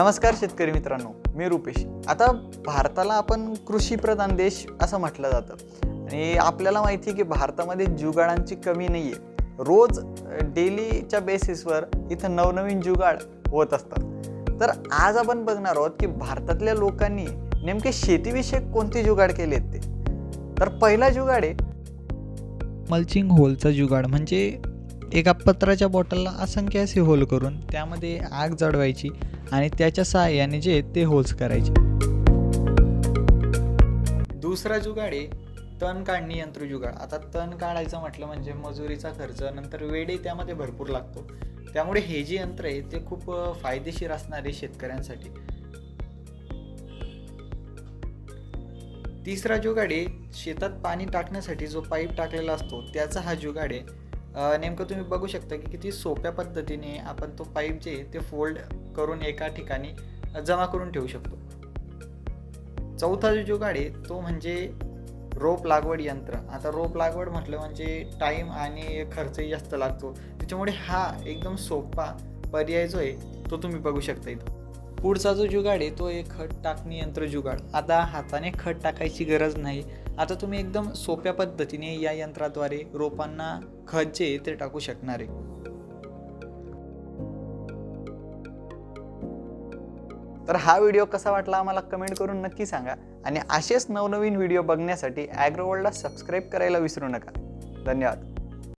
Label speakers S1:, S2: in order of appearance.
S1: नमस्कार शेतकरी मित्रांनो मी रुपेश. आता भारताला आपण कृषीप्रधान देश असं म्हटलं जातं. आणि आपल्याला माहिती आहे की भारतामध्ये जुगाडांची कमी नाही आहे रोज डेलीच्या बेसिसवर इथं नवनवीन जुगाड होत असतात. तर आज आपण बघणार आहोत की भारतातल्या लोकांनी नेमके शेतीविषयक कोणते जुगाड केले आहेत ते? तर पहिला जुगाड आहे. मल्चिंग होलचा जुगाड म्हणजे एका पत्राच्या बॉटलला असंख्य असे होल करून त्यामध्ये आग जडवायची आणि त्याच्या सहाय्याने जे ते होल्स करायचे. दुसरा जुगाड आहे तण काढणी यंत्र जुगाड. आता तण काढायचं म्हटलं म्हणजे मजुरीचा खर्च नंतर वेळही त्यामध्ये भरपूर लागतो. त्यामुळे हे जे यंत्र आहे ते खूप फायदेशीर असणारे शेतकऱ्यांसाठी. तिसरा जुगाड आहे शेतात पाणी टाकण्यासाठी जो पाईप टाकलेला असतो त्याचा हा जुगाड आहे नेमकं तुम्ही बघू शकता की किती सोप्या पद्धतीने आपण तो पाईप जे आहे ते फोल्ड करून एका ठिकाणी जमा करून ठेवू शकतो. चौथा जो जुगाड आहे तो म्हणजे रोप लागवड यंत्र. आता रोप लागवड म्हटलं म्हणजे टाईम आणि खर्चही जास्त लागतो. त्याच्यामुळे हा एकदम सोपा पर्याय जो आहे तो तुम्ही बघू शकता इथं. पुढचा जो जुगाड आहे तो एक खत टाकणी यंत्र जुगाड. आता हाताने खत टाकायची गरज नाही. आता तुम्ही एकदम सोप्या पद्धतीने या यंत्राद्वारे रोपांना खत जे ते टाकू शकणार आहे. तर हा व्हिडिओ कसा वाटला आम्हाला कमेंट करून नक्की सांगा आणि असेच नवनवीन व्हिडिओ बघण्यासाठी ॲग्रोवर्ल्डला सबस्क्राईब करायला विसरू नका. धन्यवाद.